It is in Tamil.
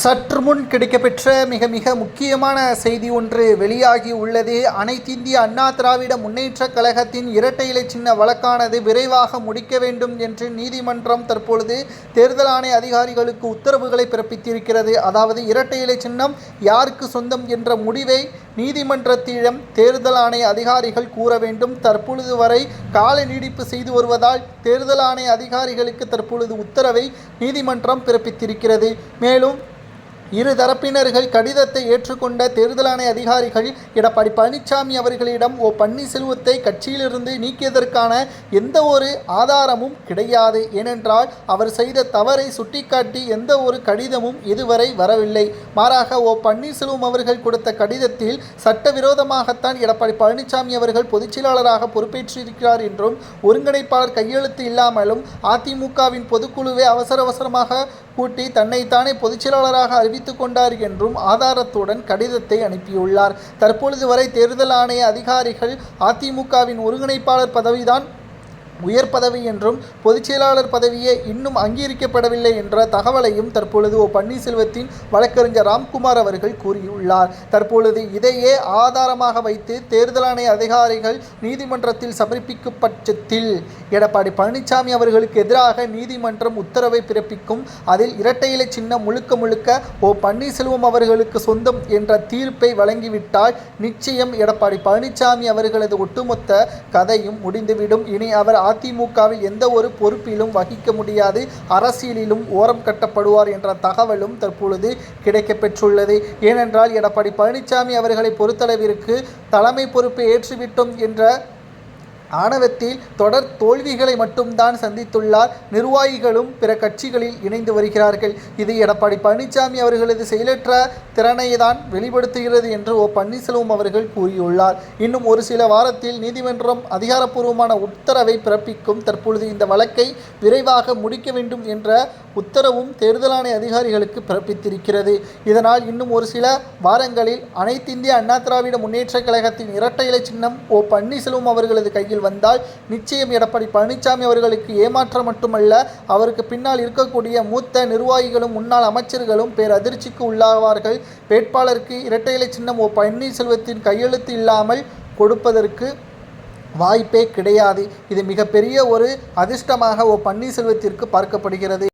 சற்று முன் கிடைக்கப்பெற்ற மிக மிக முக்கியமான செய்தி ஒன்று வெளியாகி உள்ளது. அனைத்திந்திய அண்ணா திராவிட முன்னேற்ற கழகத்தின் இரட்டை இலை சின்ன வழக்கானது விரைவாக முடிக்க வேண்டும் என்று நீதிமன்றம் தற்பொழுது தேர்தல் ஆணைய அதிகாரிகளுக்கு உத்தரவுகளை பிறப்பித்திருக்கிறது. அதாவது இரட்டை இலை சின்னம் யாருக்கு சொந்தம் என்ற முடிவை நீதிமன்றத்திடம் தேர்தல் ஆணைய அதிகாரிகள் கூற வேண்டும். தற்பொழுது வரை கால நீடிப்பு செய்து வருவதால் தேர்தல் ஆணைய அதிகாரிகளுக்கு தற்பொழுது உத்தரவை நீதிமன்றம் பிறப்பித்திருக்கிறது. மேலும் இரு தரப்பினர்கள் கடிதத்தை ஏற்றுக்கொண்ட தேர்தல் ஆணைய அதிகாரிகள் எடப்பாடி பழனிசாமி அவர்களிடம் ஓ பன்னீர்செல்வத்தை கட்சியிலிருந்து நீக்கியதற்கான எந்த ஒரு ஆதாரமும் கிடையாது. ஏனென்றால் அவர் செய்த தவறை சுட்டிக்காட்டி எந்த ஒரு கடிதமும் இதுவரை வரவில்லை. மாறாக ஓ பன்னீர்செல்வம் அவர்கள் கொடுத்த கடிதத்தில் சட்டவிரோதமாகத்தான் எடப்பாடி பழனிசாமி அவர்கள் பொதுச்செயலாளராக பொறுப்பேற்றிருக்கிறார் என்றும் ஒருங்கிணைப்பாளர் கையெழுத்து இல்லாமலும் அதிமுகவின் பொதுக்குழுவை அவசர அவசரமாக கூட்டி தன்னைத்தானே பொதுச்செயலாளராக அறிவித்துக் கொண்டார் என்றும் ஆதாரத்துடன் கடிதத்தை அனுப்பியுள்ளார். தற்பொழுது வரை தேர்தல் ஆணைய அதிகாரிகள் அதிமுகவின் ஒருங்கிணைப்பாளர் பதவிதான் உயர் பதவி என்றும் பொதுச்செயலாளர் பதவியே இன்னும் அங்கீகரிக்கப்படவில்லை என்ற தகவலையும் தற்பொழுது ஓ பன்னீர்செல்வத்தின் வழக்கறிஞர் ராம்குமார் அவர்கள் கூறியுள்ளார். தற்பொழுது இதையே ஆதாரமாக வைத்து தேர்தல் ஆணைய அதிகாரிகள் நீதிமன்றத்தில் சமர்ப்பிக்கும் பட்சத்தில் எடப்பாடி பழனிசாமி அவர்களுக்கு எதிராக நீதிமன்றம் உத்தரவை பிறப்பிக்கும் அதில் இரட்டை இலை சின்னம் முழுக்க முழுக்க ஓ பன்னீர்செல்வம் அவர்களுக்கு சொந்தம் என்ற தீர்ப்பை வழங்கிவிட்டால் நிச்சயம் எடப்பாடி பழனிசாமி அவர்களது ஒட்டுமொத்த கதையும் முடிந்துவிடும். இனி அவர் அதிமுகவில் எந்த ஒரு பொறுப்பிலும் வகிக்க முடியாது. அரசியலிலும் ஓரம் கட்டப்படுவார் என்ற தகவலும் தற்பொழுது கிடைக்கப்பெற்றுள்ளது. ஏனென்றால் எடப்பாடி பழனிசாமி அவர்களை பொறுத்தளவிற்கு தலைமை பொறுப்பை ஏற்றுவிட்டோம் என்ற ஆணவத்தில் தொடர் தோல்விகளை மட்டும்தான் சந்தித்துள்ளார். நிர்வாகிகளும் பிற கட்சிகளில் இணைந்து வருகிறார்கள். இது எடப்பாடி பழனிசாமி அவர்களது செயலற்ற திறனை தான் வெளிப்படுத்துகிறது என்று ஓ பன்னீர்செல்வம் அவர்கள் கூறியுள்ளார். இன்னும் ஒரு சில வாரத்தில் நீதிமன்றம் அதிகாரப்பூர்வமான உத்தரவை பிறப்பிக்கும். தற்பொழுது இந்த வழக்கை விரைவாக முடிக்க வேண்டும் என்ற உத்தரவும் தேர்தல் ஆணைய அதிகாரிகளுக்கு பிறப்பித்திருக்கிறது. இதனால் இன்னும் ஒரு சில வாரங்களில் அனைத்திந்திய அண்ணா திராவிட முன்னேற்றக் கழகத்தின் இரட்டை இலை சின்னம் ஓ பன்னீர்செல்வம் அவர்களது கையில் வந்தால் நிச்சயம் எடப்பாடி பழனிசாமி அவர்களுக்கு ஏமாற்றம் மட்டுமல்ல அவருக்கு பின்னால் இருக்கக்கூடிய மூத்த நிர்வாகிகளும் முன்னாள் அமைச்சர்களும் பேர் அதிர்ச்சிக்கு உள்ளாவார்கள். வேட்பாளருக்கு இரட்டை இலை சின்னம் ஓ பன்னீர்செல்வத்தின் கையெழுத்து இல்லாமல் கொடுப்பதற்கு வாய்ப்பே கிடையாது. இது மிகப்பெரிய ஒரு அதிர்ஷ்டமாக ஓ பன்னீர்செல்வத்திற்கு பார்க்கப்படுகிறது.